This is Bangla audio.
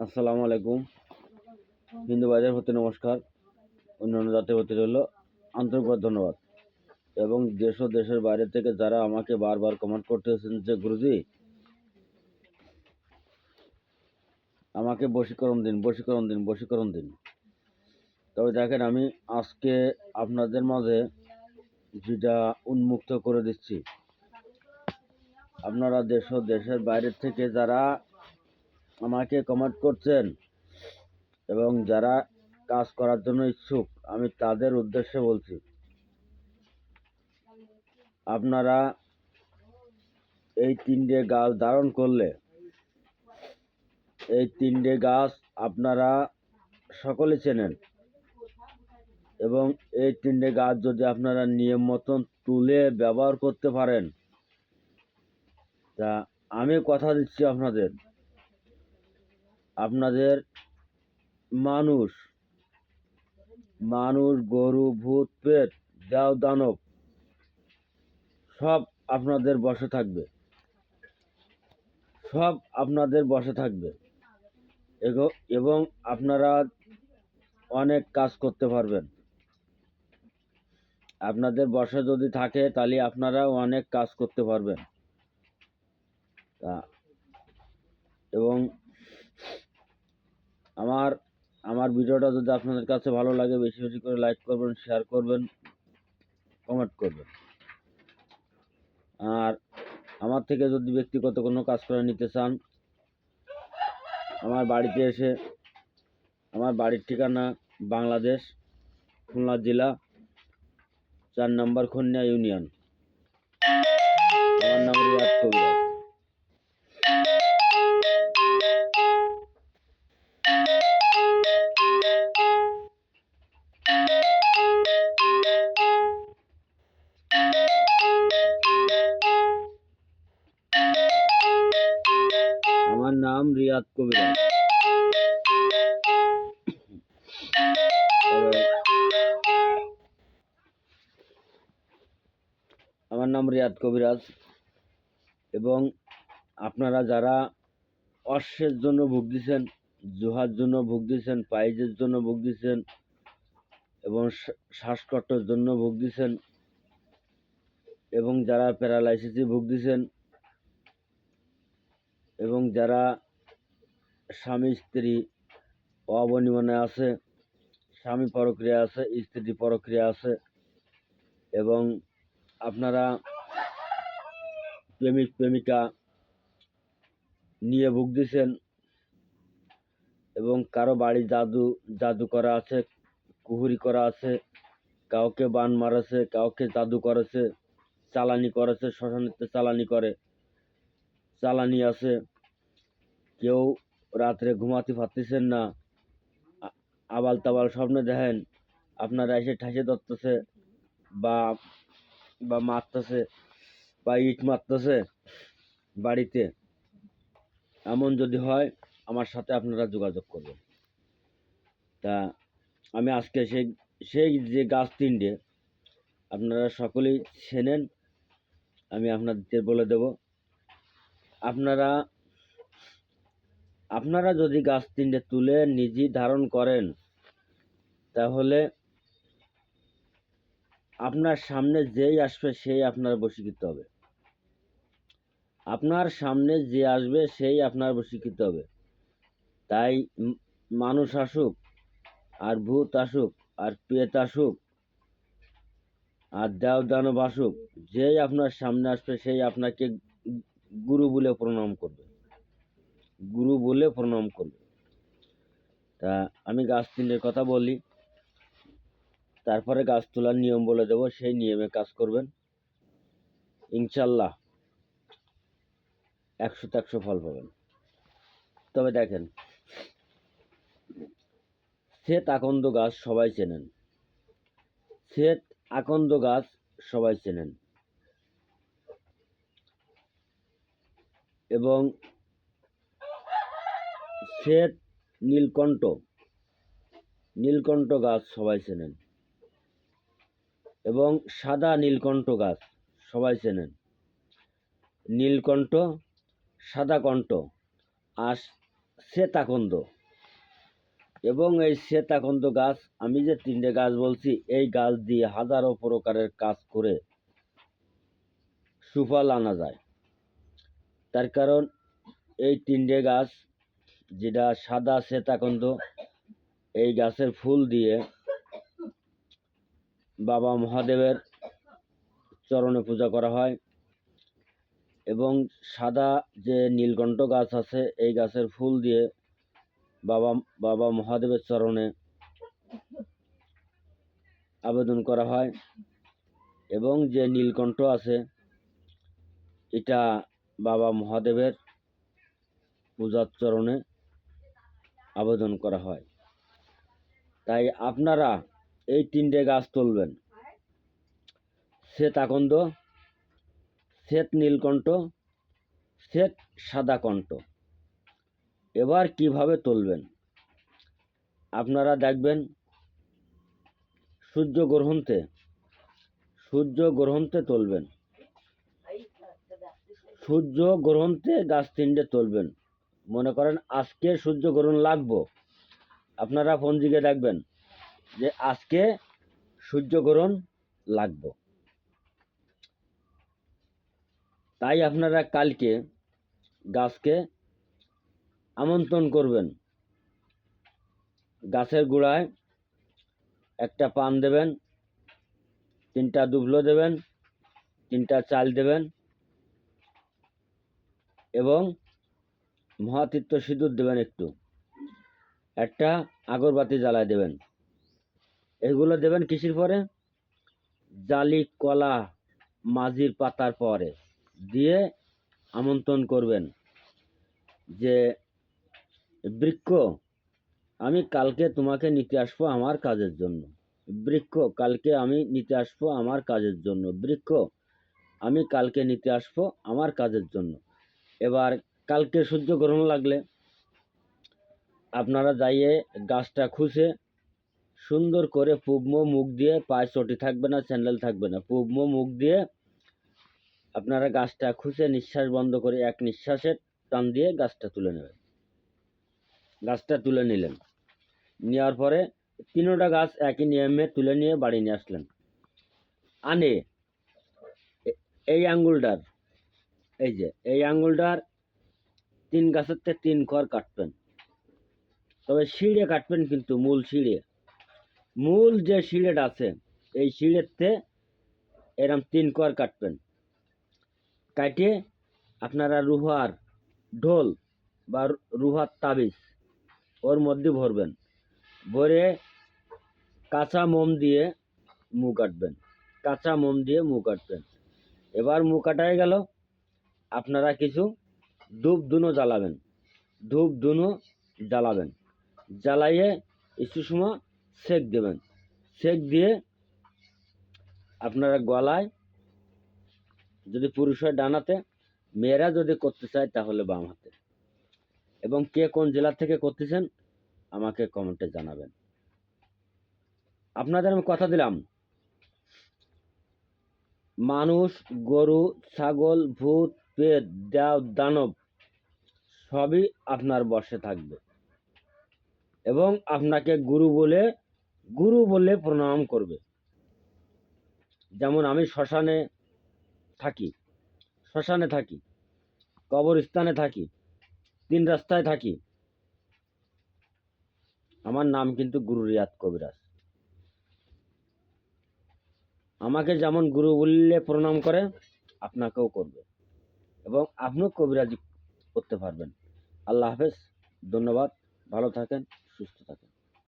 আসসালামু আলাইকুম। হিন্দু বাজার হতে নমস্কার। অন্যান্য জাতের হতে রইল আন্তরিক ধন্যবাদ। এবং দেশ ও দেশের বাইরে থেকে যারা আমাকে বারবার কমেন্ট করতেছেন যে, গুরুজি, আমাকে বশীকরণ দিন বশীকরণ দিন বশীকরণ দিন। তবে দেখেন, আমি আজকে আপনাদের মাঝে যেটা উন্মুক্ত করে দিচ্ছি। আপনারা দেশ ও দেশের বাইরে থেকে যারা আমাকে কমেন্ট করছেন এবং যারা কাজ করার জন্য ইচ্ছুক, আমি তাদের উদ্দেশ্যে বলছি, আপনারা এই তিনটে গাছ ধারণ করলে, এই তিনটে গাছ আপনারা সকলে চেনেন এবং এই তিনটে গাছ যদি আপনারা নিয়ম মতন তুলে ব্যবহার করতে পারেন, তা আমি কথা দিচ্ছি আপনাদের। আপনাদের মানুষ মানুষ, গরু, ভূত, পেট, দেও, দানব, সব আপনাদের বসে থাকবে। সব আপনাদের বসে থাকবে। এবং আপনারা অনেক কাজ করতে পারবেন। আপনাদের বসে যদি থাকে, তাহলে আপনারা অনেক কাজ করতে পারবেন। এবং আমার আমার ভিডিওটা যদি আপনাদের কাছে ভালো লাগে, বেশি বেশি করে লাইক করবেন শেয়ার করবেন কমেন্ট করবেন। আর আমার থেকে যদি ব্যক্তিগত কোনো কাজ করে নিতে চান, আমার বাড়িতে এসে, আমার বাড়ির ঠিকানা বাংলাদেশ, খুলনা জেলা, চার নম্বর খন্যা ইউনিয়ন। আমার নাম রিয়াদ কবিরাজ। রিয়াদ কবিরাজ আমার নাম রিয়াদ কবিরাজ এবং আপনারা যারা অশ্বের জন্য ভুগতেছেন জোহার জন্য ভুগতেছেন পাইজের জন্য ভুগতেছেন এবং শ্বা- শ্বাসকষ্টের জন্য ভুগতেছেন এবং যারা প্যারালাইসিসে ভুগতেছেন এবং যারা স্বামী, স্ত্রী অবনিমনে আছে, স্বামী পরক্রিয়া আছে, স্ত্রী পরক্রিয়া আছে এবং আপনারা প্রেমিক, প্রেমিকা নিয়ে ভুগতেছেন এবং কারও বাড়ি জাদু জাদু করা আছে, কুহুরি করা আছে, কাউকে বান মারেছে, কাউকে জাদু করেছে, চালানি করেছে শ্মশানেতে চালানি করে, চালানি আছে, কেউ রাত্রে ঘুমাতে পারতেছেন না। আবাল তাবাল স্বপ্নে দেখেন আপনারা এসে ঠাসে ধরতেছে বা বা মারতেছে বা ইট মারতেছে বাড়িতে। এমন যদি হয় আমার সাথে আপনারা যোগাযোগ করবেন। তা আমি আজকে সেই সেই যে গাছ তিনটে আপনারা সকলেই চেনেন, আমি আপনাদের বলে দেব। আপনারা আপনারা যদি গাছ তিনটে তুলে নিজে ধারণ করেন তাহলে আপনার সামনে যেই আসবে সেই আপনার বশীকৃত হবে আপনার সামনে যে আসবে সেই আপনার বশীকৃত হবে তাই মানুষ আসুক আর ভূত আসুক আর পেত আসুক আর দেও দানব আসুক যেই আপনার সামনে আসবে সেই আপনাকে গুরু বলে প্রণাম করবে গুরু বলে প্রণাম করবে তা আমি গাছ তিনের কথা বলি। তারপরে গাছ তোলার নিয়ম বলে দেবো, সেই নিয়মে কাজ করবেন। ইনশাল্লাহ একশো একশো ফল পাবেন। তবে দেখেন, শ্বেত আকন্দ গাছ সবাই চেনেন। শ্বেত আকন্দ গাছ সবাই চেনেন। এবং শ্বেত নীলকণ্ঠ। নীলকণ্ঠ গাছ সবাই চেনেন। এবং সাদা নীলকণ্ঠ গাছ সবাই চেনেন। নীলকণ্ঠ, সাদা কণ্ঠ আর শ্বেতাকন্দ এবং এই শ্বেতাকন্দ গাছ, আমি যে তিনটে গাছ বলছি, এই গাছ দিয়ে হাজারো প্রকারের কাজ করে সুফল আনা যায়। তার কারণ এই তিনটে গাছ যেটা সাদা শ্বেতাকন্দ এই গাছের ফুল দিয়ে বাবা মহাদেবের চরণে পূজা করা হয় এবং সাদা যে নীলকণ্ঠ গাছ আছে, এই গাছের ফুল দিয়ে বাবা বাবা মহাদেবের চরণে আবেদন করা হয় এবং যে নীলকণ্ঠ আছে, এটা বাবা মহাদেবের পূজার চরণে আবেদন করা হয়। তাই আপনারা এই তিনটে গাছ তুলবেন। শ্বেত আকন্দ, শ্বেত নীলকণ্ঠ, শ্বেত সাদা কণ্ঠ। এবার কীভাবে তুলবেন? আপনারা দেখবেন সূর্য গ্রহণতে সূর্য গ্রহণতে তুলবেন। সূর্য গ্রহণতে গাছ তিনটে তুলবেন। মনে করেন আজকে সূর্য গ্রহণ লাগবো। আপনারা পঞ্জিকে দেখবেন যে আজকে সূর্যগ্রহণ লাগবো। তাই আপনারা কালকে গাছকে আমন্ত্রণ করবেন। গাছের গোড়ায় একটা পান দেবেন, তিনটা দুবলো দেবেন, তিনটা চাল দেবেন এবং মহাতীর্থ সিঁদুর দেবেন একটু। একটা আগরবাতি জ্বালায় দেবেন। এগুলো দেবেন কিসের পরে? জালি, কলা মাঝির পাতার পরে দিয়ে আমন্ত্রণ করবেন যে, বৃক্ষ, আমি কালকে তোমাকে নিতে আসব আমার কাজের জন্য। বৃক্ষ, কালকে আমি নিতে আসব আমার কাজের জন্য। বৃক্ষ, আমি কালকে নিতে আসব আমার কাজের জন্য। এবার কালকে সূর্য গ্রহণ লাগলে আপনারা যাইয়ে গাছটা খুঁজে সুন্দর করে পুবম মুখ দিয়ে পায়ে চটি থাকবে না, স্যান্ডেল থাকবে না। পুবম মুখ দিয়ে আপনারা গাছটা খুঁজে নিঃশ্বাস বন্ধ করে এক নিঃশ্বাসে টান দিয়ে গাছটা তুলে নেবেন। গাছটা তুলে নিলেন। নেওয়ার পরে তিনোটা গাছ একই নিয়মে তুলে নিয়ে বাড়ি নিয়ে আসলেন। আনে এই আঙ্গুলটার এই যে, এই আঙ্গুলটার তিন গাছের থেকে তিন খড় কাটবেন। তবে শিড়ে কাটবেন কিন্তু মূল শিড়ে মূল যে শিড়েটা আছে, এই শিড়েতে এরম তিন কর কাটবেন। কাটে আপনারা রুহার ঢোল বা রুহার তাবিজ ওর মধ্যে ভরবেন। ভরে কাঁচা মোম দিয়ে মুখ কাটবেন। কাঁচা মোম দিয়ে মুখ কাটবেন। এবার মুখ কাটায় গেল। আপনারা কিছু ধূপ ধুনো জ্বালাবেন। ধূপ ধুনো জ্বালাবেন। জ্বালাইয়ে একটু সময় সেক দেবেন। সেক দিয়ে আপনারা গলায় যদি পুরুষ হয় ডানাতে মেয়েরা যদি করতে চায় তাহলে বাম হাতে। এবং কে কোন জেলা থেকে করতেছেন আমাকে কমেন্টে জানাবেন। আপনাদের আমি কথা দিলাম। মানুষ, গরু, ছাগল, ভূত, পেট, দেও, দানব সবই আপনার বশে থাকবে। এবং আপনাকে গুরু বলে গুরু বলে প্রণাম করবে। যেমন আমি শ্মশানে থাকি শ্মশানে থাকি, কবরস্থানে থাকি, তিন রাস্তায় থাকি। আমার নাম কিন্তু গুরু রিয়াদ কবিরাজ। আমাকে যেমন গুরু বললে প্রণাম করে, আপনাকেও করবে। এবং আপনিও কবিরাজি করতে পারবেন। আল্লাহ হাফেজ ধন্যবাদ। ভালো থাকেন সুস্থ থাকেন।